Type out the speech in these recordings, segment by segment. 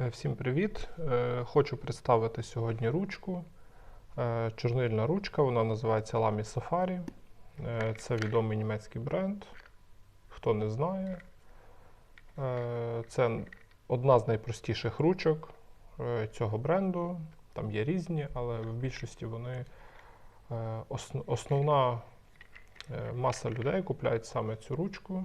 Е, Всім привіт! Е, Хочу представити сьогодні ручку. Е, Чорнильна ручка, вона називається Lamy Safari. Це відомий німецький бренд. Хто не знає, це одна з найпростіших ручок цього бренду. Там є різні, але в більшості вони основна маса людей купляють саме цю ручку.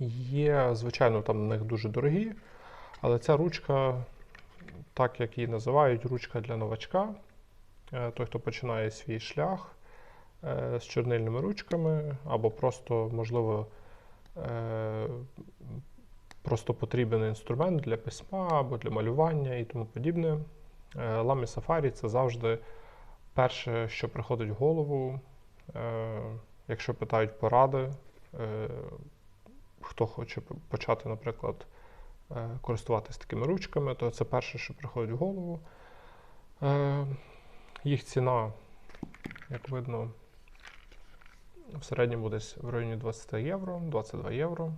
Є, звичайно, там в них дуже дорогі, але ця ручка, так як її називають, ручка для новачка. Е, Той, хто починає свій шлях е, з чорнильними ручками, або просто, можливо, е, просто потрібен інструмент для письма або для малювання і тому подібне. Lamy Safari це завжди перше, що приходить в голову, якщо питають поради. Хто хоче почати, наприклад, е, користуватись такими ручками, то це перше, що приходить в голову. Е, Їх ціна, як видно, в середньому десь в районі 20 євро, 22 євро.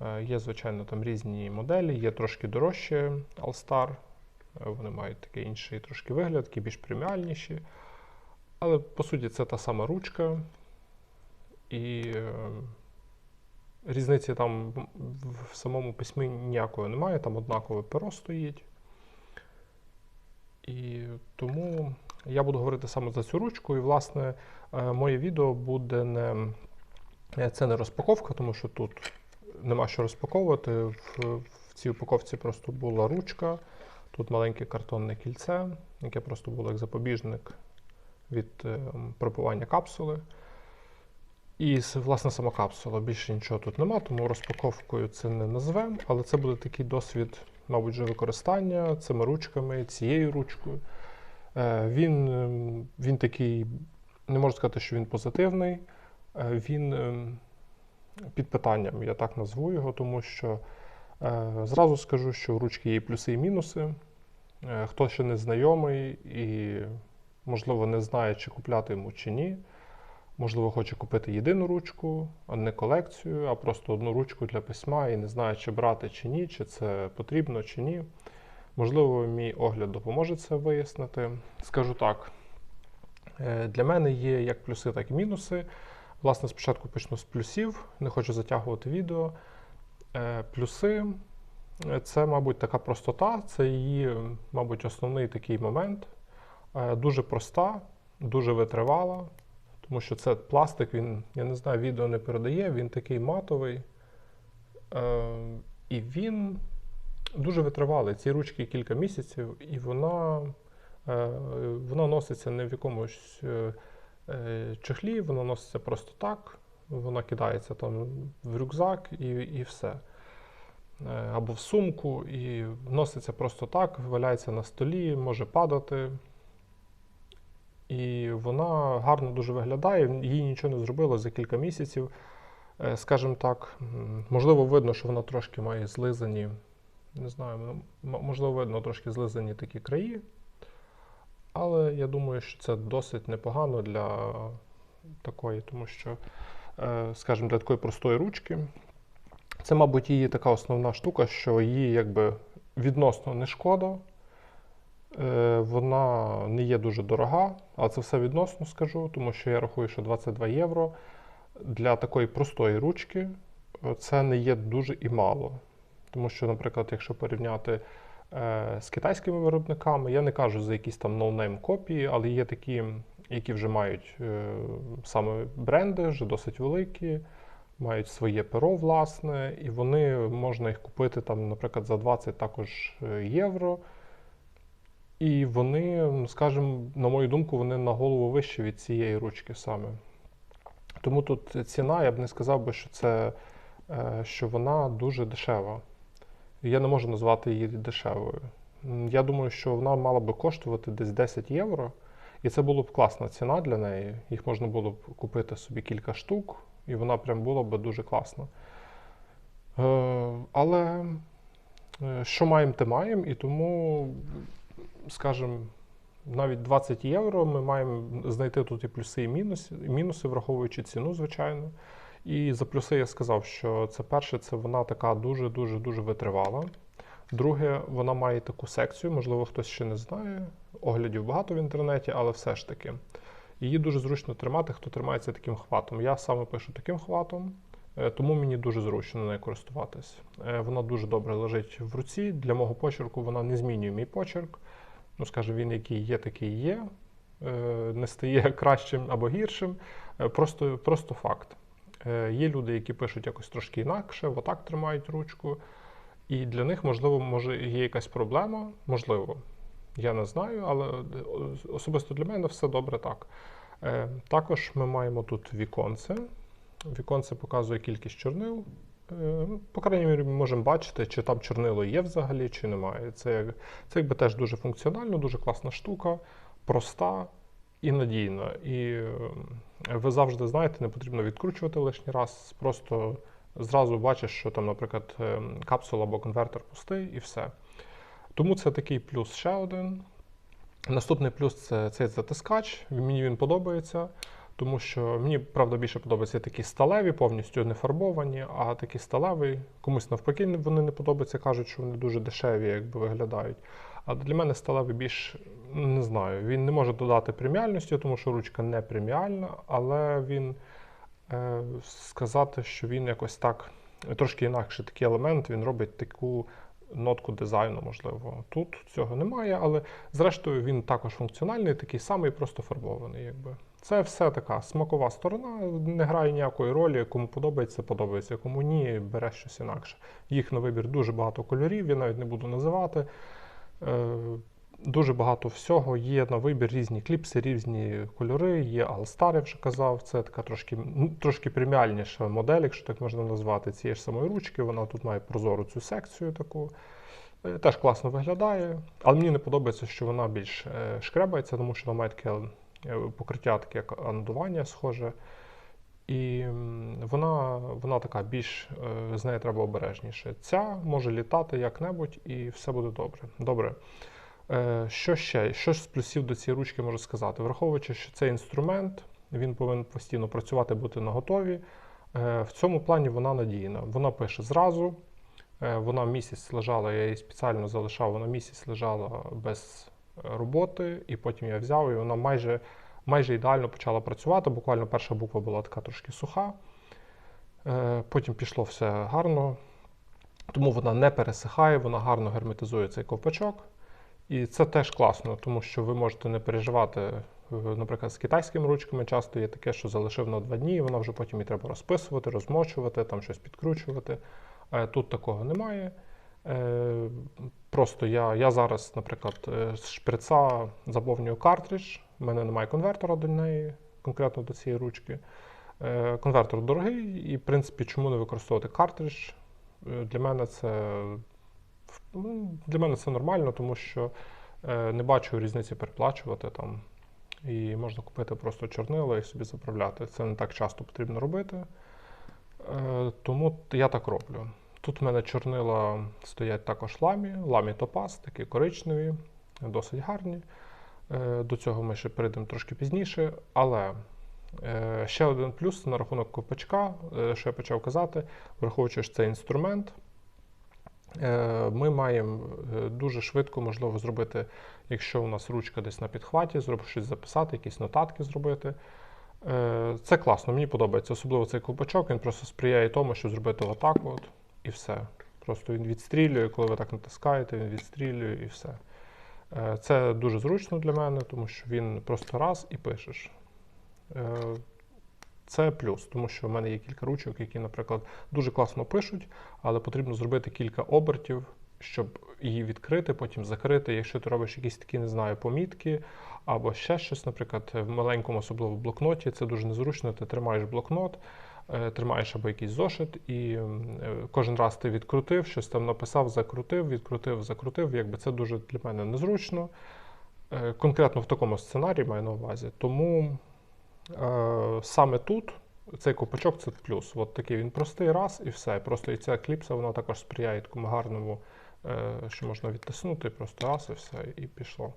Е, Є, звичайно, там різні моделі, є трошки дорожче All-Star. Вони мають такий інший трошки вигляд, такі більш преміальніші. Але по суті це та сама ручка. І Різниці там в- самому письмі ніякої немає, там однакове перо стоїть. І тому я буду говорити саме за цю ручку. І, власне, е, моє відео буде не е, це не розпаковка, тому що тут нема що розпаковувати. В, в цій упаковці просто була ручка, тут маленьке картонне кільце, яке просто було як запобіжник від е, пробивання капсули. І власне сама капсула. Більше нічого тут нема, тому розпаковкою це не назвемо, але це буде такий досвід, мабуть, вже використання цими ручками, цією ручкою. Е, Він, ем, він такий, не можу сказати, що він позитивний. е, Він ем, під питанням, я так назву його, тому що е, зразу скажу, що у ручки є плюси і мінуси. Хто ще не знайомий і, можливо, не знає, чи купляти йому чи ні. Можливо, хоче купити єдину ручку, а не колекцію, а просто одну ручку для письма і не знає, чи брати чи ні, чи це потрібно чи ні. Можливо, мій огляд допоможе це вияснити. Скажу так: е, для мене є як плюси, так і мінуси. Власне, спочатку почну з плюсів, не хочу затягувати відео. Е, Плюси е, це, мабуть, така простота, це її, мабуть, основний такий момент. Дуже проста, дуже витривала. Тому що це пластик, він, я не знаю, відео не передає, він такий матовий. Е, і він дуже витривалий. Ці ручки кілька місяців, і вона, е, вона носиться не в якомусь е, е, чехлі, вона носиться просто так. Вона кидається там в рюкзак і, і все. Е, або в сумку, і носиться просто так, валяється на столі, може падати. І вона гарно дуже виглядає, їй нічого не зробило за кілька місяців. Е, Скажімо так, можливо, видно, що вона трошки має злизані, не знаю, можливо, видно трошки злизані такі краї. Але я думаю, що це досить непогано для такої, тому що, е, скажімо, для такої простої ручки. Це, мабуть, її така основна штука, що її якби відносно не шкода. Е, Вона не є дуже дорога, але це все відносно скажу, тому що я рахую, що 22 євро для такої простої ручки е, це не є дуже і мало. Тому що, наприклад, якщо порівняти е, з китайськими виробниками, я не кажу за якісь там ноунейм копії, але є такі, які вже мають саме бренди, вже досить великі, мають своє перо, власне, і вони можна їх купити там, наприклад, за 20 також євро. І вони, скажімо, на мою думку, вони на голову вищі від цієї ручки саме. Тому тут ціна, я б не сказав би, що це е, що вона дуже дешева. Я не можу назвати її дешевою. Я думаю, що вона мала би коштувати десь 10 євро, і це була б класна ціна для неї. Їх можна було б купити собі кілька штук, і вона прям була б дуже класна. Е, Але е, що маємо, те маємо, і тому, скажімо, навіть 20 євро ми маємо знайти тут і плюси, і мінуси, і мінуси, враховуючи ціну, звичайно. І за плюси я сказав, що це перше, це вона така дуже-дуже дуже витривала. Друге, вона має таку секцію, можливо, хтось ще не знає. Оглядів багато в інтернеті, але все ж таки. Її дуже зручно тримати, хто тримається таким хватом. Я саме пишу таким хватом, е, тому мені дуже зручно нею користуватись. Е, Вона дуже добре лежить в руці. Для мого почерку вона не змінює мій почерк. Ну, скажімо, він який є, такий є. Е, Не стає кращим або гіршим. Е, Просто, просто факт. Е, Є люди, які пишуть якось трошки інакше, отак тримають ручку. І для них, можливо, може є якась проблема, можливо. Я не знаю, але особисто для мене все добре так. Також ми маємо тут віконце. Віконце показує кількість чорнил. Е, По крайній мірі, ми можемо бачити, чи там чорнило є взагалі, чи немає. Це, це якби теж дуже функціонально, дуже класна штука, проста і надійна. І е, ви завжди знаєте, не потрібно відкручувати лишній раз. Просто зразу бачиш, що там, наприклад, е, капсула або конвертер пустий, і все. Тому це такий плюс ще один. Наступний плюс це цей затискач. Мені він подобається, тому що мені, правда, більше подобаються такі сталеві, повністю не фарбовані, а такі сталеві. Комусь навпаки вони не подобаються, кажуть, що вони дуже дешеві, якби виглядають. А для мене сталевий більш не знаю. Він не може додати преміальності, тому що ручка не преміальна, але він е, сказати, що він якось так трошки інакше такий елемент, він робить таку нотку дизайну, можливо. Тут цього немає, але зрештою він також функціональний, такий самий, просто фарбований. Якби. Це все така смакова сторона, не грає ніякої ролі. Кому подобається, подобається, кому ні, бере щось інакше. Їх на вибір дуже багато кольорів, я навіть не буду називати. Е, Дуже багато всього. Є на вибір різні кліпси, різні кольори. Є All-Star, я вже казав. Це така трошки, ну, трошки преміальніша модель, якщо так можна назвати, цієї ж самої ручки. Вона тут має прозору цю секцію таку. Е, Теж класно виглядає. Але мені не подобається, що вона більш е, шкребається, тому що вона має таке покриття, таке як анодування схоже. І вона, вона така більш е, з нею треба обережніше. Ця може літати як-небудь і все буде добре. Добре. Е, Що ще? Що з плюсів до цієї ручки можу сказати? Враховуючи, що це інструмент, він повинен постійно працювати, бути наготові. Е, В цьому плані вона надійна. Вона пише зразу. Е, Вона місяць лежала, я її спеціально залишав, вона місяць лежала без е, роботи, і потім я взяв, і вона майже, майже ідеально почала працювати. Буквально перша буква була така трошки суха. Е, Потім пішло все гарно, тому вона не пересихає, вона гарно герметизує цей ковпачок. І це теж класно, тому що ви можете не переживати, е, наприклад, з китайськими ручками часто є таке, що залишив на два дні, і вона вже потім її треба розписувати, розмочувати, там щось підкручувати. Е, Тут такого немає. Просто я, я зараз, наприклад, е, з шприца заповнюю картридж, в мене немає конвертора до неї, конкретно до цієї ручки. Е, Конвертор дорогий, і, в принципі, чому не використовувати картридж? Е, Для мене це ну, для мене це нормально, тому що не бачу різниці переплачувати там. І можна купити просто чорнило і собі заправляти. Це не так часто потрібно робити. Тому я так роблю. Тут в мене чорнила стоять також ламі, ламі топаз, такі коричневі, досить гарні. Е, До цього ми ще перейдемо трошки пізніше. Але е, ще один плюс на рахунок ковпачка, е, що я почав казати, враховуючи, що це інструмент. Ми маємо дуже швидко можливо зробити, якщо у нас ручка десь на підхваті, зробити щось записати, якісь нотатки зробити. Це класно, мені подобається. Особливо цей ковпачок, він просто сприяє тому, щоб зробити отак от і все. Просто він відстрілює, коли ви так натискаєте, він відстрілює і все. Е, Це дуже зручно для мене, тому що він просто раз і пишеш. Е, Це плюс, тому що в мене є кілька ручок, які, наприклад, дуже класно пишуть, але потрібно зробити кілька обертів, щоб її відкрити, потім закрити. Якщо ти робиш якісь такі, не знаю, помітки або ще щось, наприклад, в маленькому, особливо блокноті, це дуже незручно. Ти тримаєш блокнот, тримаєш або якийсь зошит, і е, кожен раз ти відкрутив, щось там написав, закрутив, відкрутив, закрутив. Якби це дуже для мене незручно. Е, Конкретно в такому сценарії маю на увазі. Тому е, саме тут цей ковпачок це плюс. От такий він простий раз і все. Просто і ця кліпса вона також сприяє такому гарному, е, що можна відтиснути, просто раз і все, і пішло.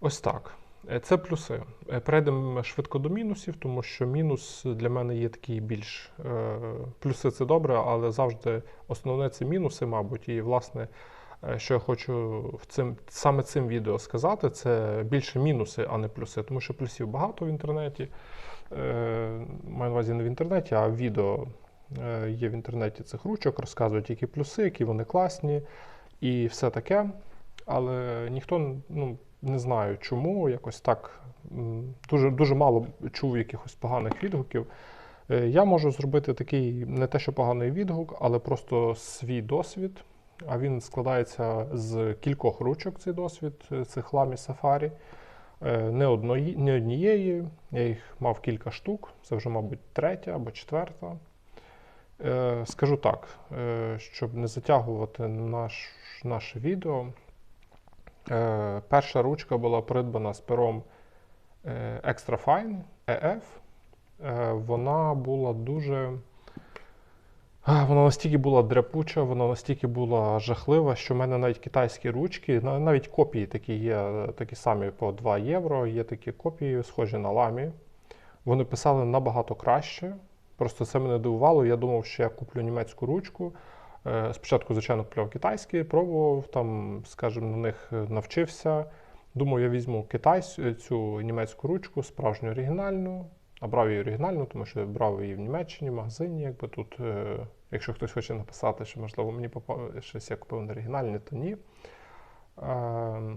Ось так. Е, Це плюси. Е, Перейдемо швидко до мінусів, тому що мінус для мене є такий більш е, плюси це добре, але завжди основне це мінуси, мабуть. І власне, що я хочу в цим саме цим відео сказати, це більше мінуси, а не плюси, тому що плюсів багато в інтернеті. Маю на увазі не в інтернеті, а відео є в інтернеті цих ручок, розказують, які плюси, які вони класні і все таке. Але ніхто ну, не знаю чому, якось так дуже, дуже мало чув якихось поганих відгуків. Е, Я можу зробити такий не те, що поганий відгук, але просто свій досвід. А він складається з кількох ручок, цей досвід, е, цих ламі Safari. Е, Не, одної, не однієї, я їх мав кілька штук, це вже, мабуть, третя або четверта. Скажу так, щоб не затягувати наш, наше відео. Е, Перша ручка була придбана з пером е, Extra Fine EF. Е, Вона була дуже. Вона настільки була дряпуча, вона настільки була жахлива, що в мене навіть китайські ручки, навіть копії такі є, такі самі по 2 євро, є такі копії, схожі на ламі. Вони писали набагато краще. Просто це мене дивувало. Я думав, що я куплю німецьку ручку. Е, Спочатку, звичайно, купляв китайські, пробував там, скажімо, на них е, навчився. Думав, я візьму китайську цю німецьку ручку, справжню оригінальну. А брав її оригінальну, тому що я брав її в Німеччині, в магазині. Якби тут, е, якщо хтось хоче написати, що можливо мені попав щось я купив не оригінальне, то ні. Е,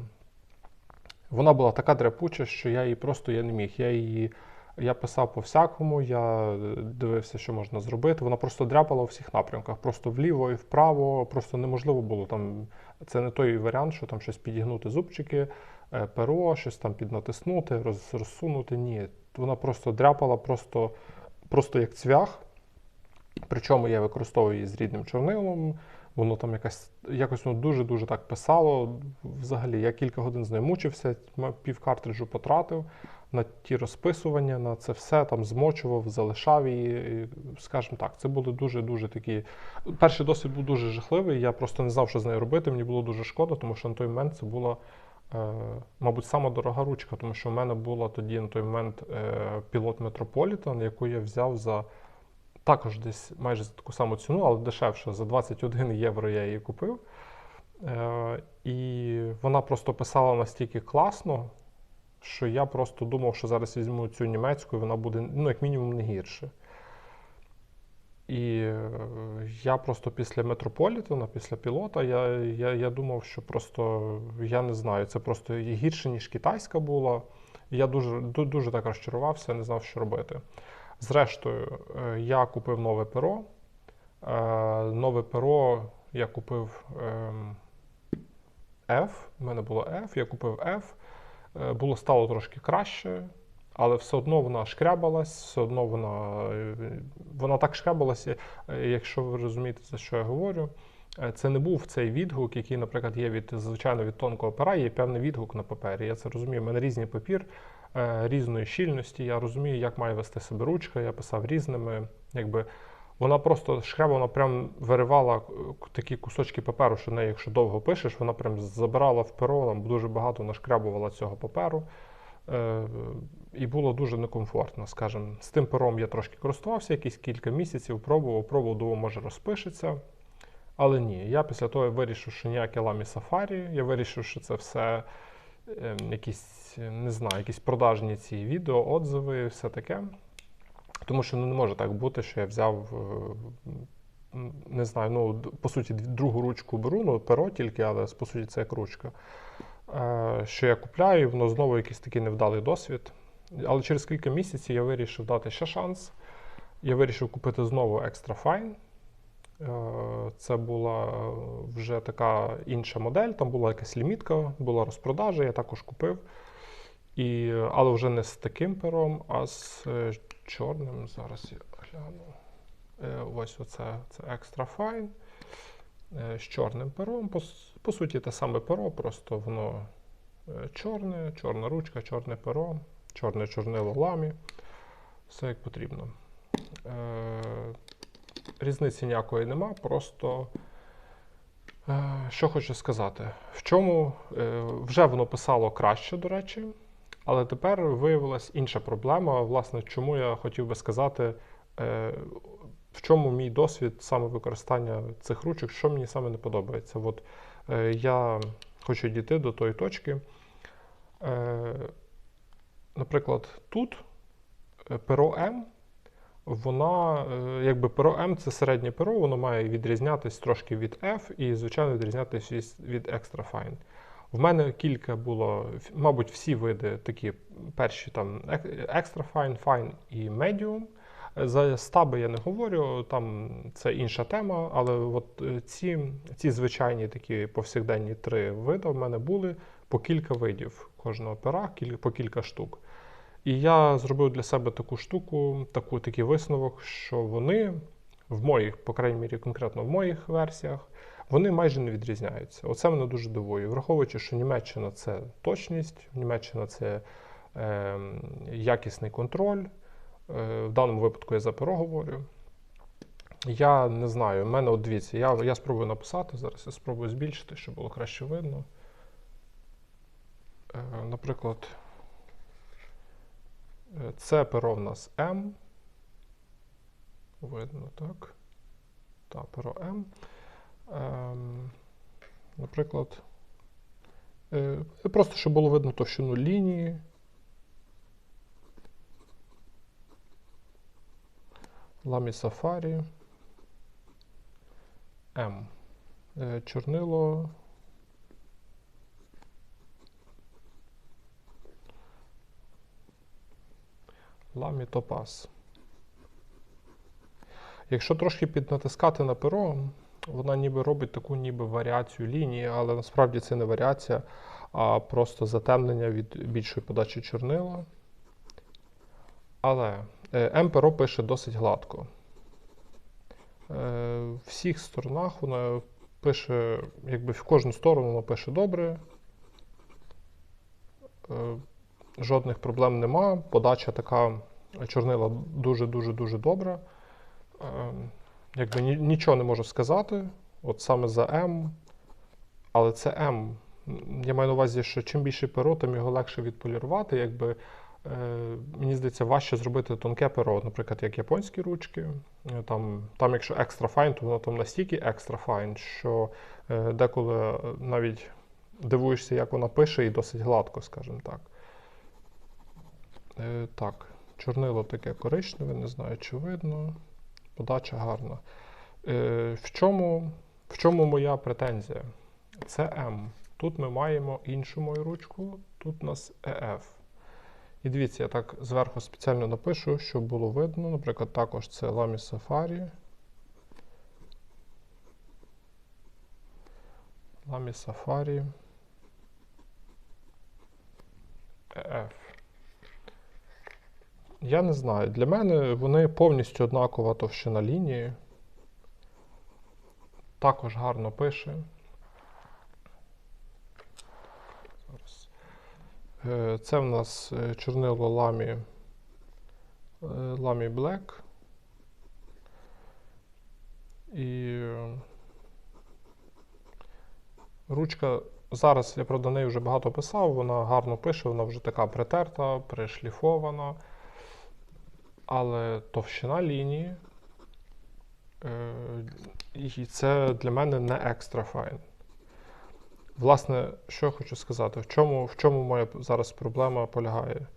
вона була така дряпуча, що я її просто я не міг. Я її я писав по всякому, я дивився, що можна зробити. Вона просто дряпала у всіх напрямках, просто вліво і вправо. Просто неможливо було там. Це не той варіант, що там щось підігнути зубчики, е, перо, щось там піднатиснути, роз, розсунути. Ні. Вона просто дряпала, просто, просто як цвях. Причому я використовую її з рідним чорнилом. Воно там якось, якось воно дуже-дуже так писало. Взагалі, я кілька годин з нею мучився, пів картриджу потратив на ті розписування, на це все там змочував, залишав її. Скажімо так, це були дуже-дуже такі. Перший досвід був дуже жахливий. Я просто не знав, що з нею робити. Мені було дуже шкода, тому що на той момент це була, е, мабуть, сама дорога ручка, тому що в мене була тоді на той момент е, пілот Metropolitan, яку я взяв за. Також десь майже за таку саму ціну, але дешевше. За 21 євро я її купив. Е, і вона просто писала настільки класно, що я просто думав, що зараз візьму цю німецьку, і вона буде, ну, як мінімум, не гірше. І е, я просто після Метрополітена, після пілота, я, я, я думав, що просто я не знаю, це просто гірше, ніж китайська була. Я дуже, дуже так розчарувався, не знав, що робити. Зрештою, е, я купив нове перо. Е, Нове перо я купив ем, F, в мене було F, я купив F. Е, Було стало трошки краще, але все одно вона шкрябалась, все одно вона, е, вона так шкрябалася, е, якщо ви розумієте, за що я говорю. Це не був цей відгук, який, наприклад, є від звичайно від тонкого пера, є певний відгук на папері. Я це розумію. У мене різний папір різної щільності. Я розумію, як має вести себе ручка. Я писав різними. Якби вона просто шкряба, вона прям виривала такі кусочки паперу, що неї, якщо довго пишеш, вона прям забирала в перо, там дуже багато нашкрябувала цього паперу. Е, і було дуже некомфортно, скажімо. З тим пером я трошки користувався, якісь кілька місяців, пробував, пробував, думав, може розпишеться. Але ні, я після того вирішив, що ніяке ламі сафарі. Я вирішив, що це все е, якісь, не знаю, якісь продажні ці відео, отзиви, все таке. Тому що ну, не може так бути, що я взяв, е, не знаю, ну, по суті, другу ручку беру, ну, перо тільки, але по суті це як ручка. Е, Що я купляю, і воно знову якийсь такий невдалий досвід. Але через кілька місяців я вирішив дати ще шанс. Я вирішив купити знову Extra Fine. Е, Це була вже така інша модель, там була якась лімітка, була розпродажа, я також купив. І, але вже не з таким пером, а з чорним. Зараз я гляну. Е, Ось оце це Extra Fine. е, З чорним пером. По, по суті, те саме перо, просто воно е, чорне, чорна ручка, чорне перо, чорне чорнило ламі. Все як потрібно. Різниці ніякої нема, просто що хочу сказати. В чому вже воно писало краще, до речі. Але тепер виявилась інша проблема. Власне, чому я хотів би сказати, е, в чому мій досвід саме використання цих ручок, що мені саме не подобається. От е, я хочу дійти до тої точки. Е, Наприклад, тут перо М, вона, якби перо М це середнє перо, воно має відрізнятись трошки від F і, звичайно, відрізнятися від- від Extra Fine. В мене кілька було, мабуть, всі види такі перші там Extra Fine, Fine і Medium. За стаби я не говорю, там це інша тема, але от е, ці, ці звичайні такі повсякденні три види в мене були по кілька видів кожного пера, по кілька штук. І я зробив для себе таку штуку, таку, такий висновок, що вони в моїх, по крайній мірі, конкретно в моїх версіях, вони майже не відрізняються. Оце мене дуже дивує. Враховуючи, що Німеччина це точність, Німеччина це е, якісний контроль. Е, в даному випадку я за перо говорю. Я не знаю, в мене от дивіться, я, я спробую написати зараз, я спробую збільшити, щоб було краще видно. Е, наприклад, е, це перо в нас М. Видно, так? Так, перо М. Ем, наприклад, е, просто щоб було видно товщину лінії. Ламі Safari. М. Е, Чорнило. Ламі Топаз. Якщо трошки піднатискати на перо, вона ніби робить таку ніби варіацію лінії, але насправді це не варіація, а просто затемнення від більшої подачі чорнила. Але е, М-перо пише досить гладко. Е, В всіх сторонах вона пише, якби в кожну сторону вона пише добре. Е, Жодних проблем нема. Подача така чорнила дуже-дуже дуже добра. Якби нічого не можу сказати. От саме за М. Але це М. Я маю на увазі, що чим більше перо, тим його легше відполірувати. Якби, е, мені здається, важче зробити тонке перо, наприклад, як японські ручки. Е, Там, там якщо екстра файн, то воно там настільки екстра файн, що е, деколи навіть дивуєшся, як вона пише, і досить гладко, скажімо так. Е, так, чорнило таке коричневе, не знаю, чи видно. Подача гарна. Е, в, чому, в чому моя претензія? Це М. Тут ми маємо іншу мою ручку, тут у нас ЕФ. І дивіться, я так зверху спеціально напишу, щоб було видно. Наприклад, також це Lamy Safari. Lamy Safari. ЕФ. Я не знаю. Для мене вони повністю однакова товщина лінії. Також гарно пише. Е, Це в нас е, чорнило ламі, е, ламі Black. І ручка. Зараз я правда нею вже багато писав, вона гарно пише, вона вже така притерта, пришліфована. Але товщина лінії, е, і це для мене не екстра файн. Власне, що я хочу сказати, в чому, в чому моя зараз проблема полягає?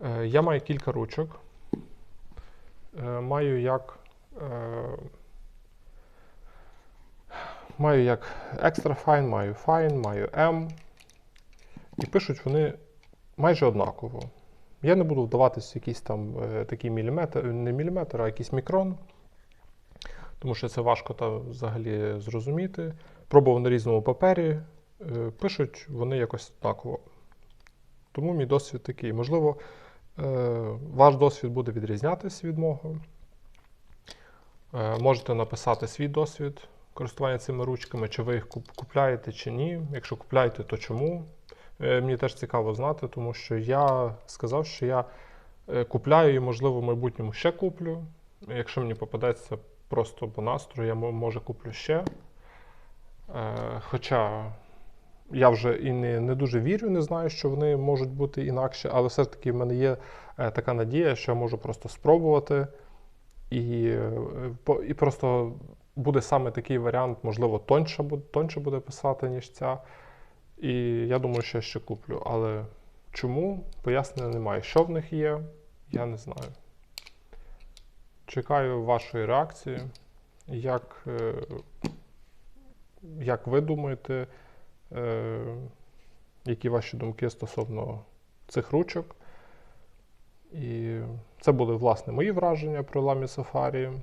Е, я маю кілька ручок. Е, маю як. Маю як Extra Fine, маю Fine, маю M. І пишуть вони майже однаково. Я не буду вдаватися в якийсь там е, такий міліметр, не міліметр, а якийсь мікрон, тому що це важко там взагалі зрозуміти. Пробував на різному папері, е, пишуть вони якось однаково. Тому мій досвід такий. Можливо, е, ваш досвід буде відрізнятися від мого. Можете написати свій досвід користування цими ручками, чи ви їх купляєте, чи ні. Якщо купляєте, то чому? Е, Мені теж цікаво знати, тому що я сказав, що я е, купляю і, можливо, в майбутньому ще куплю. Якщо мені попадеться просто по настрою, я мо- може куплю ще. Е, Хоча я вже і не, не дуже вірю, не знаю, що вони можуть бути інакше, але все ж таки в мене є така надія, що я можу просто спробувати. І, і просто буде саме такий варіант, можливо, тоньше тоньше буде писати, ніж ця. І я думаю, що я ще куплю. Але чому? Пояснення немає. Що в них є, я не знаю. Чекаю вашої реакції. Як, е, як ви думаєте, е, які ваші думки стосовно цих ручок? І це були власне мої враження про ламі Safari.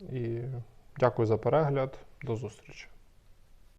І дякую за перегляд. До зустрічі.